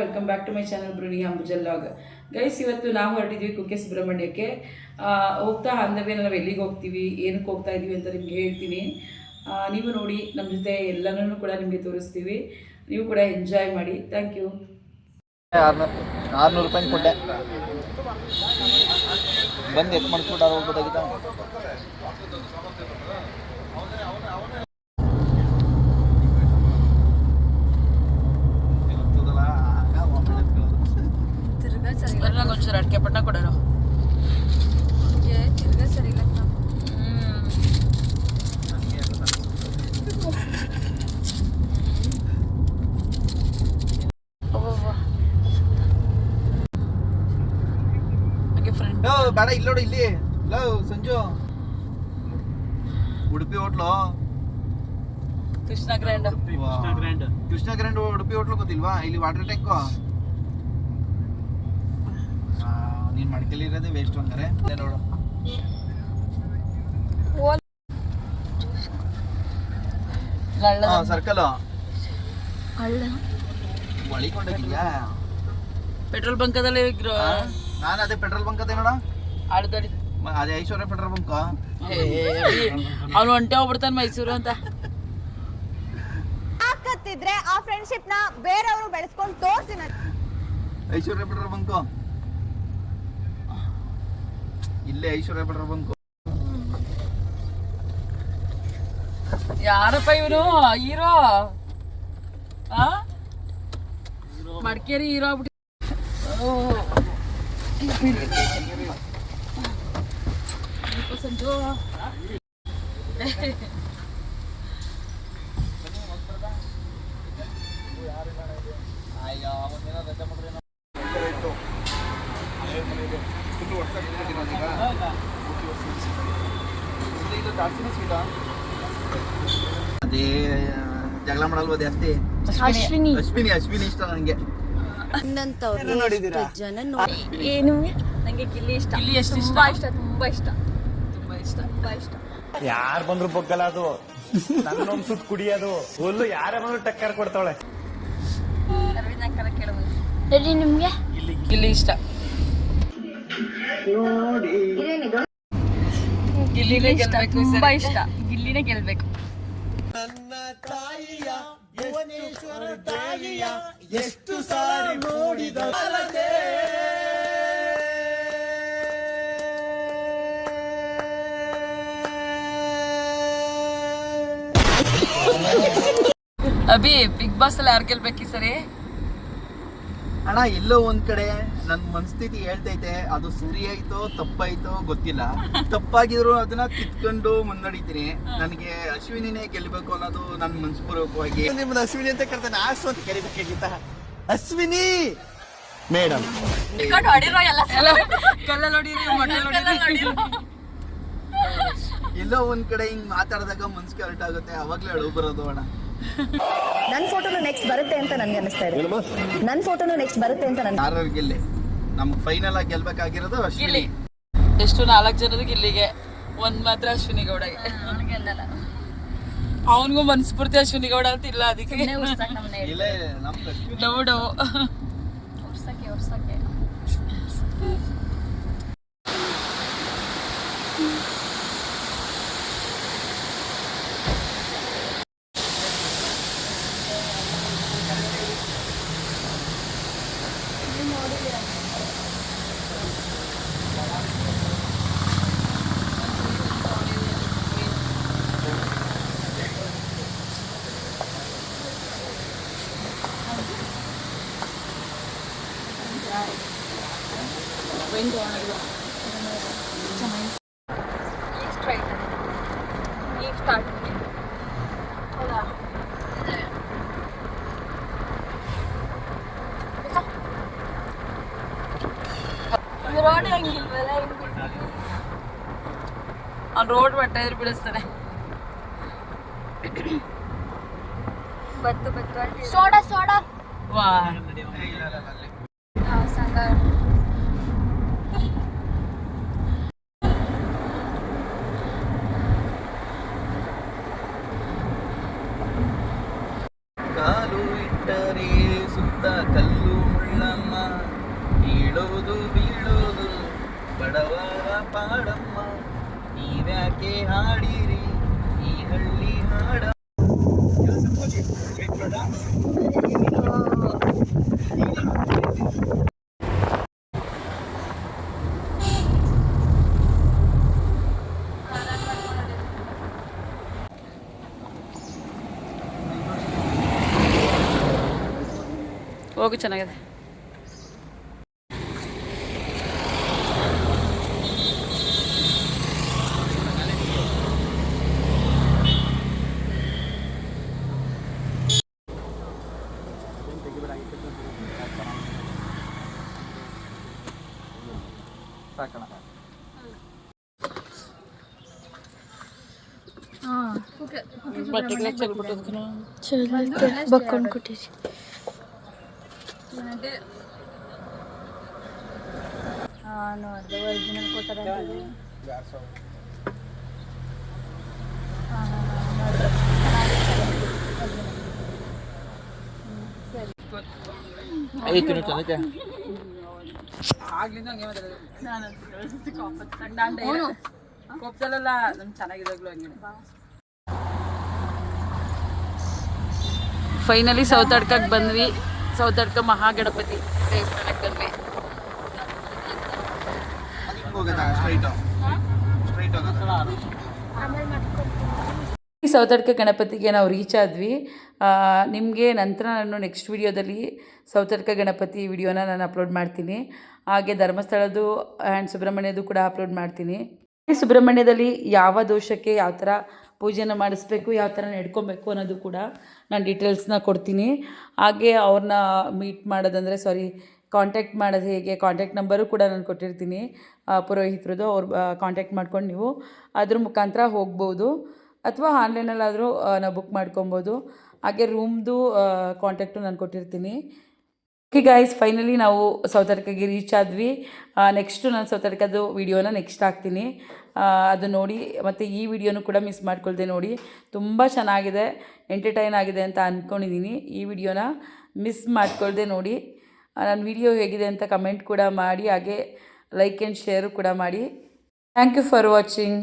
Welcome back to my channel Brunei ಅಂಬುಜಲ್ log guys ಇವತ್ತು ನಾವು ಹೊರಟಿದ್ವಿ ಕುಕ್ಕೆ ಸುಬ್ರಹ್ಮಣ್ಯಕ್ಕೆ. ಹೋಗ್ತಾ ಅಂದವೇ ನಾವು ಎಲ್ಲಿಗೆ ಹೋಗ್ತೀವಿ, ಏನಕ್ಕೆ ಹೋಗ್ತಾ ಇದ್ದೀವಿ ಅಂತ ನಿಮ್ಗೆ ಹೇಳ್ತೀನಿ. ನೀವು ನೋಡಿ ನಮ್ಮ ಜೊತೆ ಎಲ್ಲನೂ ಕೂಡ ನಿಮಗೆ ತೋರಿಸ್ತೀವಿ. ನೀವು ಕೂಡ ಎಂಜಾಯ್ ಮಾಡಿ. ಥ್ಯಾಂಕ್ ಯು ಆರ್ನೂರು ರೂಪಾಯಿ ಕೊಟ್ಟೆ. ಬಂದು ಎತ್ ಮಾಡಿಸ್ಬಿಟ್ಟು ಒಂಚೂರು ಅಡಿಕೆ ಪಟ್ಟಣ ಕೊಡೋರು. ಸರಿ ಬೇಡ ಇಲ್ಲಿ ನೋಡು ಇಲ್ಲಿ. Love Sanju. Udupi hotel. Krishna grand Krishna grand Udupi hotel ಗೊತ್ತಿಲ್ವಾ? ಇಲ್ಲಿ ವಾಟರ್ ಟ್ಯಾಂಕು ನೀನ್ ಮಡಿಕೆಲಿ ಇರೋದೇ ವೇಸ್ಟ್ ಅಂತಾರೆ ನೋಡು. ಸರ್ಕಲ್ ಒಳಿಕೊಂಡೋಗಿದ್ಯಾ ಪೆಟ್ರೋಲ್ ಬಂಕದಲ್ಲಿ ನಾನು ಅದೇ ಪೆಟ್ರೋಲ್ ಬಂಕ್ ಅದೇ ನೋಡ ಆಡ್ದಾಡಿ ಅದೇ ಐಶ್ವರ್ಯ ಪೆಟ್ರೋಲ್ ಬಂಕ್? ಅವನು ಒಂಟೆ ಹೋಗ್ಬಿಡ್ತಾನೆ ಮೈಸೂರು ಅಂತ. ಹಾಕತ್ತಿದ್ರೆ ಆ ಫ್ರೆಂಡ್ಶಿಪ್ನ ಬೇರೆಯವರು ಬೆಳೆಸ್ಕೊಂಡು ತೋರಿಸಿ ಐಶ್ವರ್ಯ ಪೆಟ್ರೋಲ್ ಬಂಕ್? ಇಲ್ಲೇ ಐಶ್ವರ್ಯ ಬಡ್ರ ಬಂಕ್ ಯಾರಪ್ಪ ಇವನು ಹೀರೋ? ಮಡಿಕೇರಿ ಹೀರೋ ಆಗ್ಬಿಟ್ಟು ಸಂಜು ಅದೇ ಜಗಳ ಮಾಡಲ್ವ ಜಾಸ್ತಿ ಅಶ್ವಿನಿ. ಅಶ್ವಿನಿ. ಅಶ್ವಿನಿ ಇಷ್ಟ ನನಗೆ ಜನ ನೋಡಿ. ಏನು? ನಂಗೆ ಗಿಲ್ಲಿ ಇಷ್ಟ. ಗಿಲ್ಲಿ ಎಷ್ಟು ಇಷ್ಟ? ತುಂಬಾ ಇಷ್ಟ ತುಂಬಾ ಇಷ್ಟ. ತುಂಬಾ ಇಷ್ಟ. ತುಂಬಾ ಇಷ್ಟ. ಯಾರು ಬಂದ್ರು ಬಗ್ಗಲ್ಲ ಅದು. ನನ್ನೊಂದ್ ಸುತ್ತ ಕುಡಿಯೋದು. ಒಲ್ಲು ಯಾರೇ ಬಂದ್ರು ಟಕ್ಕರ್ ಕೊಡ್ತಾಳೆ ನಿಮ್ಗೆ? ಗಿಲ್ಲಿ ಇಷ್ಟ. ಗಿಲ್ಲಿನೇ ಇಷ್ಟ. ಗೆಲ್ಬೇಕು ನನ್ನ ತಾಯಿಯ ಭುವನೇಶ್ವರ ತಾಯಿಯ ಎಷ್ಟು ಸಾರಿ ನೋಡಿದ ಅಭಿ ಬಿಗ್ ಬಾಸ್ ಅಲ್ಲಿ ಯಾರು ಗೆಲ್ಬೇಕು ಈ ಸರಿ? ಅಣ್ಣ ಎಲ್ಲೋ ಒಂದ್ ಕಡೆ ನನ್ ಮನಸ್ಥಿತಿ ಹೇಳ್ತೈತೆ ಅದು ಸರಿ ಆಯ್ತೋ ತಪ್ಪಾಯ್ತೋ ಗೊತ್ತಿಲ್ಲ. ತಪ್ಪಾಗಿದ್ರು ಅದನ್ನ ಕಿತ್ಕೊಂಡು ಮುನ್ನಡಿತೀನಿ. ನನಗೆ ಅಶ್ವಿನಿನೇ ಗೆಲ್ಬೇಕು ಅನ್ನೋದು ನನ್ ಮನಸ್ಪೂರ್ವಕವಾಗಿ. ನಿಮ್ಮನ್ನ ಅಶ್ವಿನಿ ಅಂತ ಕರ್ತಾನೆ ಆಸು ಅಂತ ಕರಿಬೇಕಾಗಿತ್ತ ಅಶ್ವಿನಿ! ಮೇಡಮ್ ಎಲ್ಲ ಒಂದ್ ಕಡೆ ಹಿಂಗ್ ಮಾತಾಡಿದಾಗ ಮನ್ಸಿಗೆ ಕರೆಕ್ಟ್ ಆಗುತ್ತೆ ಅವಾಗ್ಲೇ ಅಳು ಬರೋದು ಅಣ್ಣ. ನನ್ ಫೋಟೋನು ನೆಕ್ಸ್ಟ್ ಬರುತ್ತೆ ಅಂತ ನನಗೆ ಅನಿಸ್ತಾ ಇದೆ. ನನ್ ಫೋಟೋನು ನೆಕ್ಸ್ಟ್ ಬರುತ್ತೆ ಅಂತ ನನ್ಗೆ ಯಾರು ಗೆಲ್ಲಿ? ನಮ್ಗೆ ಫೈನಲ್ ಆಗಿ ಗೆಲ್ಬೇಕಾಗಿರೋದು ಅಶ್ವಿನಿ. ಎಷ್ಟು ನಾಲ್ಕು ಜನದ ಇಲ್ಲಿಗೆ ಒಂದ್ ಮಾತ್ರ ಅಶ್ವಿನಿ ಗೌಡಗೆ ಗೆಲ್ಲಲ್ಲ. ಅವನಿಗೂ ಮನಸ್ಫೂರ್ತಿ ಅಶ್ವಿನಿ ಗೌಡ ಅಂತ ಇಲ್ಲ ಅದಕ್ಕೆ. ಸುಮ್ಮನೆ window on the wall. Road ಹೆಂಗಿಲ್ವಲ್ಲ ಅವ್ನು ರೋಡ್ ಬಟ್ಟ ಎದುರು ಬಿಡಿಸ್ತಾನೆ ಬತ್ತು ಬತ್ತು ಸೋಡಾ ಸೋಡಾ ವಾ ಸಂಘ ಕಾಲು ಬಡವರ ಪಾಡಮ್ಮ ನೀವ್ಯಾಕೆ ಹಾಡಿರಿ ಈ ಹಳ್ಳಿ ಹಾಡ? ಹೋಗು ಚೆನ್ನಾಗಿದೆ. பார்க்கலாம் బొక్కను కుట్టేసి ఒరిజినల్ కుట్టరా Ahí tiene que ಅದು ಒರಿಜಿನಲ್ ಕೊಟ್ಟಾರೆ ಐತಿ ಚೆನ್ನಾಗಿ ಕೋಪದಲ್ಲ ನಮ್ ಚೆನ್ನಾಗಿದ್ದಾಗ್ಲೂ ಹಂಗೆ ಫೈನಲಿ ಸೌತಡ್ಕಕ್ಕೆ ಬಂದ್ವಿ ಸೌತಡ್ಕ ಮಹಾಗಣಪತಿ ದೇವಸ್ಥಾನಕ್ಕೆ ಬಂದ್ವಿ ಹೋಗೋದಾ ಸ್ಟ್ರೈಟ್ ಸ್ಟ್ರೈಟ್ ಹೋಗೋದಾ ಈ ಸೌತಡ್ಕ ಗಣಪತಿಗೆ ನಾವು ರೀಚ್ ಆದ್ವಿ. ನಿಮಗೆ ನಂತರ ನಾನು ನೆಕ್ಸ್ಟ್ ವಿಡಿಯೋದಲ್ಲಿ ಸೌತಡ್ಕ ಗಣಪತಿ ವಿಡಿಯೋನ ನಾನು ಅಪ್ಲೋಡ್ ಮಾಡ್ತೀನಿ. ಹಾಗೆ ಧರ್ಮಸ್ಥಳದ್ದು ಆ್ಯಂಡ್ ಸುಬ್ರಹ್ಮಣ್ಯದು ಕೂಡ ಅಪ್ಲೋಡ್ ಮಾಡ್ತೀನಿ. ಸುಬ್ರಹ್ಮಣ್ಯದಲ್ಲಿ ಯಾವ ದೋಷಕ್ಕೆ ಯಾವ ಥರ ಪೂಜೆನ ಮಾಡಿಸ್ಬೇಕು, ಯಾವ ಥರ ನಡ್ಕೊಬೇಕು ಅನ್ನೋದು ಕೂಡ ನಾನು ಡೀಟೇಲ್ಸ್ನ ಕೊಡ್ತೀನಿ. ಹಾಗೆ ಅವ್ರನ್ನ ಮೀಟ್ ಮಾಡೋದಂದರೆ ಸಾರಿ ಕಾಂಟ್ಯಾಕ್ಟ್ ಮಾಡೋದು ಹೇಗೆ ಕಾಂಟ್ಯಾಕ್ಟ್ ನಂಬರು ಕೂಡ ನಾನು ಕೊಟ್ಟಿರ್ತೀನಿ. ಪುರೋಹಿತರದ್ದು ಅವ್ರು ಕಾಂಟ್ಯಾಕ್ಟ್ ಮಾಡ್ಕೊಂಡು ನೀವು ಅದ್ರ ಮುಖಾಂತರ ಹೋಗ್ಬೋದು. ಅಥವಾ ಆನ್ಲೈನಲ್ಲಾದರೂ ನಾವು ಬುಕ್ ಮಾಡ್ಕೊಬೋದು. ಹಾಗೆ ರೂಮ್ದು ಕಾಂಟ್ಯಾಕ್ಟು ನಾನು ಕೊಟ್ಟಿರ್ತೀನಿ. ಓಕೆ ಗಾಯ್ಸ್ ಫೈನಲಿ ನಾವು ಸೌತಡ್ಕಗೆ ರೀಚ್ ಆದ್ವಿ. ನೆಕ್ಸ್ಟು ನಾನು ಸೌತಡ್ಕದ್ದು ವಿಡಿಯೋನ ನೆಕ್ಸ್ಟ್ ಹಾಕ್ತೀನಿ. ಅದು ನೋಡಿ, ಮತ್ತು ಈ ವಿಡಿಯೋನು ಕೂಡ ಮಿಸ್ ಮಾಡ್ಕೊಳ್ದೆ ನೋಡಿ. ತುಂಬ ಚೆನ್ನಾಗಿದೆ ಎಂಟರ್ಟೈನ್ ಆಗಿದೆ ಅಂತ ಅಂದ್ಕೊಂಡಿದ್ದೀನಿ ಈ ವಿಡಿಯೋನ ಮಿಸ್ ಮಾಡ್ಕೊಳ್ದೆ ನೋಡಿ. ನನ್ನ ವಿಡಿಯೋ ಹೇಗಿದೆ ಅಂತ ಕಮೆಂಟ್ ಕೂಡ ಮಾಡಿ, ಹಾಗೆ ಲೈಕ್ ಆ್ಯಂಡ್ ಶೇರು ಕೂಡ ಮಾಡಿ. Thank you for watching